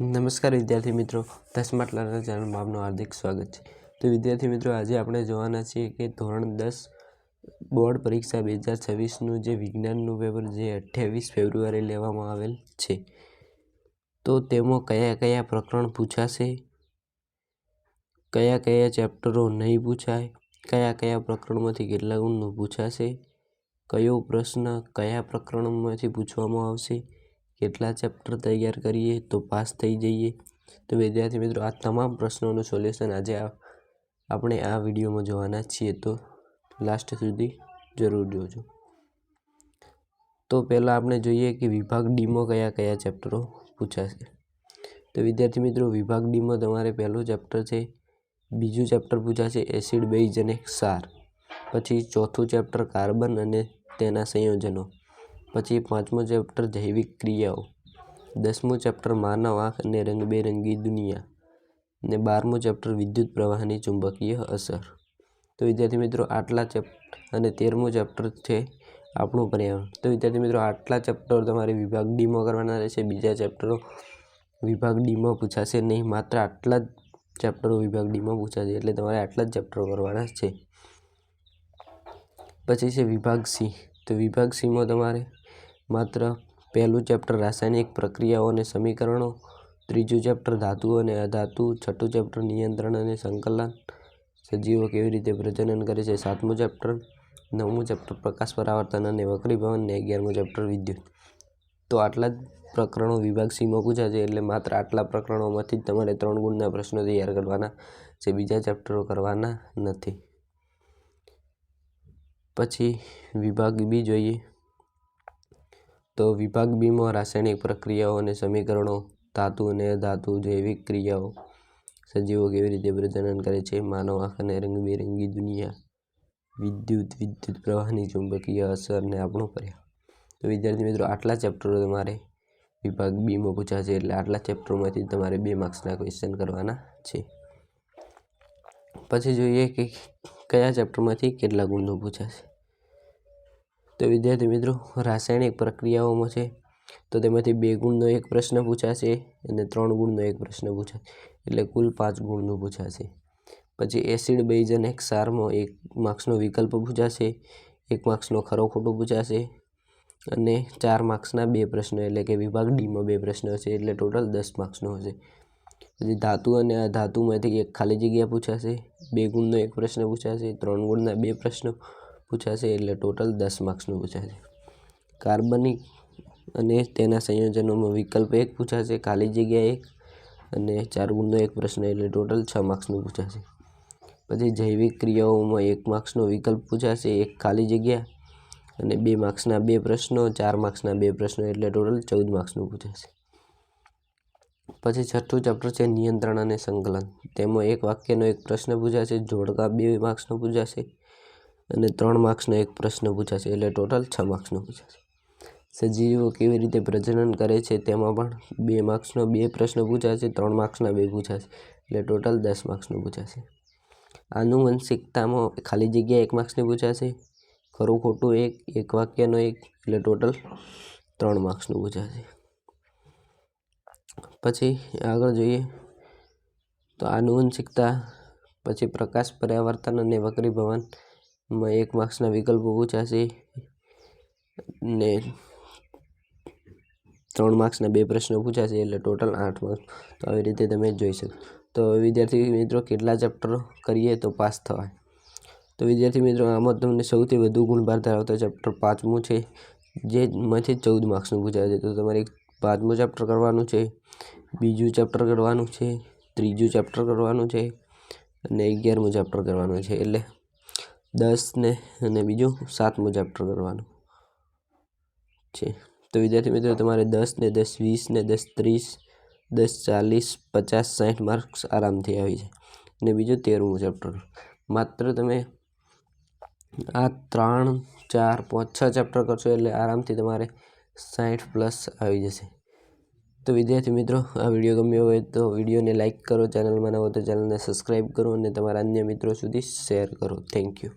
નમસ્કાર વિદ્યાર્થી મિત્રો. દસમાટ લર્નર ચેનલમાં આપનું હાર્દિક સ્વાગત છે. તો વિદ્યાર્થી મિત્રો, આજે આપણે જોવાના છીએ કે ધોરણ દસ બોર્ડ પરીક્ષા બે હજાર છવ્વીસનું જે વિજ્ઞાનનું પેપર જે અઠ્યાવીસ ફેબ્રુઆરી લેવામાં આવેલ છે. તો તેમાં કયા કયા પ્રકરણ પૂછાશે? કયા કયા ચેપ્ટરો નહીં પૂછાય? કયા કયા પ્રકરણમાંથી કેટલા ગુણનું પૂછાશે? કયો પ્રશ્ન કયા પ્રકરણમાંથી પૂછવામાં આવશે? કેટલા ચેપ્ટર તૈયાર કરીએ તો પાસ થઈ જઈએ? તો વિદ્યાર્થી મિત્રો, આ તમામ પ્રશ્નોનું સોલ્યુશન આજે આપણે આ વિડીયોમાં જોવાના છીએ. તો લાસ્ટ સુધી જરૂર જોજો. તો પહેલાં આપણે જોઈએ કે વિભાગ ડીમાં કયા કયા ચેપ્ટરો પૂછાશે. તો વિદ્યાર્થી મિત્રો, વિભાગ ડીમાં તમારે પહેલું ચેપ્ટર છે, બીજું ચેપ્ટર પૂછાશે એસિડ, બેઝ અને ક્ષાર. પછી ચોથું ચેપ્ટર કાર્બન અને તેના સંયોજનો. પછી પાંચમું ચેપ્ટર જૈવિક ક્રિયાઓ. દસમું ચેપ્ટર માનવ આંખ અને રંગબેરંગી દુનિયા અને બારમું ચેપ્ટર વિદ્યુત પ્રવાહની ચુંબકીય અસર. તો વિદ્યાર્થી મિત્રો, આટલા ચેપ્ટર અને તેરમું ચેપ્ટર છે આપણું પર્યાવરણ તો વિદ્યાર્થી મિત્રો, આટલા ચેપ્ટર તમારે વિભાગ ડીમાં કરવાના રહેશે, બીજા ચેપ્ટરો વિભાગ ડીમાં પૂછાશે નહીં, માત્ર આટલા જ ચેપ્ટરો વિભાગ ડીમાં પૂછાશે, એટલે તમારે આટલા જ ચેપ્ટરો કરવાના છે. પછી છે વિભાગ સી. તો વિભાગ સીમાં તમારે માત્ર પહેલું ચેપ્ટર રાસાયણિક પ્રક્રિયાઓ અને સમીકરણો, ત્રીજું ચેપ્ટર ધાતુઓ અને અધાતુ, છઠ્ઠું ચેપ્ટર નિયંત્રણ અને સંકલન. સજીવો કેવી રીતે પ્રજનન કરે છે? સાતમું ચેપ્ટર, નવમું ચેપ્ટર પ્રકાશ પરાવર્તન અને વક્રીભવન અને અગિયારમું ચેપ્ટર વિદ્યુત. તો આટલા જ પ્રકરણો વિભાગ સીમાં પૂછાશે એટલે માત્ર આટલા પ્રકરણોમાંથી જ તમારે ત્રણ ગુણના પ્રશ્નો તૈયાર કરવાના છે, બીજા ચેપ્ટરો કરવાના નથી. પછી વિભાગ બી જોઈએ. તો વિભાગ બીમાં, રાસાયણિક પ્રક્રિયાઓ અને સમીકરણો, ધાતુ અને ધાતુ જૈવિક ક્રિયાઓ. સજીવો કેવી રીતે પ્રજનન કરે છે? માનવ આંખ અને રંગબેરંગી દુનિયા. વિદ્યુત વિદ્યુત પ્રવાહની ચુંબકીય અસર ને આપણું પર્યા તો વિદ્યાર્થી મિત્રો, આટલા ચેપ્ટરો તમારે વિભાગ બીમાં પૂછાશે એટલે આટલા ચેપ્ટરોમાંથી તમારે બે માર્ક્સના ક્વેશ્ચન કરવાના છે. પછી જોઈએ કે કયા ચેપ્ટરમાંથી કેટલા ગુણો પૂછાશે તો વિદ્યાર્થી મિત્રો, રાસાયણિક પ્રક્રિયાઓમાં છે. તો તેમાંથી બે ગુણનો એક પ્રશ્ન પૂછાશે અને ત્રણ ગુણનો એક પ્રશ્ન પૂછાશે. એટલે કુલ પાંચ ગુણનું પૂછાશે. પછી એસિડ બેઝ અને ક્ષારમાં એક માર્ક્સનો વિકલ્પ પૂછાશે, એક માર્ક્સનો ખરો ખોટો પૂછાશે અને ચાર માર્ક્સના બે પ્રશ્નો, એટલે કે વિભાગ ડીમાં બે પ્રશ્નો હશે, એટલે ટોટલ દસ માર્ક્સનો હશે. પછી ધાતુ અને અધાતુમાંથી એક ખાલી જગ્યા પૂછાશે, બે ગુણનો એક પ્રશ્ન પૂછાશે, ત્રણ ગુણના બે પ્રશ્નો પૂછાશે એટલે ટોટલ દસ માર્ક્સનું પૂછાશે. કાર્બનિક અને તેના સંયોજનોમાં વિકલ્પ એક પૂછાશે, ખાલી જગ્યા એક અને ચાર ગુણનો એક પ્રશ્ન એટલે ટોટલ છ માર્ક્સનું પૂછાશે. પછી જૈવિક ક્રિયાઓમાં એક માર્ક્સનો વિકલ્પ પૂછાશે, એક ખાલી જગ્યા અને બે માર્ક્સના બે પ્રશ્નો, ચાર માર્ક્સના બે પ્રશ્નો એટલે ટોટલ ચૌદ માર્ક્સનું પૂછાશે. પછી છઠ્ઠું ચેપ્ટર છે નિયંત્રણ અને સંકલન. તેમાં એક વાક્યનો એક પ્રશ્ન પૂછાશે, જોડકા બે માર્ક્સનો પૂછાશે અને ત્રણ માર્ક્સનો એક પ્રશ્ન પૂછાશે, એટલે ટોટલ છ માર્ક્સનો પૂછાશે. સજીવો કેવી રીતે પ્રજનન કરે છે તેમાં પણ બે માર્ક્સનો, બે પ્રશ્ન પૂછાશે, ત્રણ માર્ક્સના બે પૂછાશે, એટલે ટોટલ દસ માર્ક્સનું પૂછાશે. આનુવંશિકતામાં ખાલી જગ્યા એક માર્ક્સની પૂછાશે, ખરું ખોટું એક એક વાક્યનો એક, એટલે ટોટલ ત્રણ માર્ક્સનું પૂછાશે. પછી આગળ જોઈએ તો આનુવંશિકતા, પછી પ્રકાશ પર્યાવર્તન અને વક્રીભવનમાં એક માર્ક્સના વિકલ્પો પૂછાશે ને ત્રણ માર્ક્સના બે પ્રશ્નો પૂછાશે એટલે ટોટલ આઠ માર્ક્સ. તો આવી રીતે તમે જોઈ શકો. તો વિદ્યાર્થી મિત્રો, કેટલા ચેપ્ટરો કરીએ તો પાસ થવાય. તો વિદ્યાર્થી મિત્રો, આમાં તમને સૌથી વધુ ગુણભાર ધરાવતા ચેપ્ટર પાંચમું છે જેમાંથી ચૌદ માર્ક્સનું પૂછાશે તો તમારે પાંચમું ચેપ્ટર કરવાનું છે, બીજું ચેપ્ટર કરવાનું છે, ત્રીજું ચેપ્ટર કરવાનું છે અને અગિયારમું ચેપ્ટર કરવાનું છે. એટલે દસ ને, અને બીજું સાતમું ચેપ્ટર કરવાનું. છે. તો વિદ્યાર્થી મિત્રો, તમારે દસ ને, દસ વીસ ને, દસ ત્રીસ, દસ ચાલીસ, પચાસ સાઠ માર્ક્સ આરામથી આવી જાય. અને બીજું તેરમું ચેપ્ટર માત્ર તમે આ ત્રણ, ચાર, પાંચ, છ ચેપ્ટર કરશો એટલે આરામથી તમારે સાઠ પ્લસ આવી જશે. તો વિદ્યાર્થી મિત્રો, આ વીડિયો ગમ્યો હોય તો વિડીયોને લાઇક કરો. ચેનલમાં ન હોય તો ચેનલને સબસ્ક્રાઈબ કરો અને તમારા અન્ય મિત્રો સુધી શેર કરો. Thank you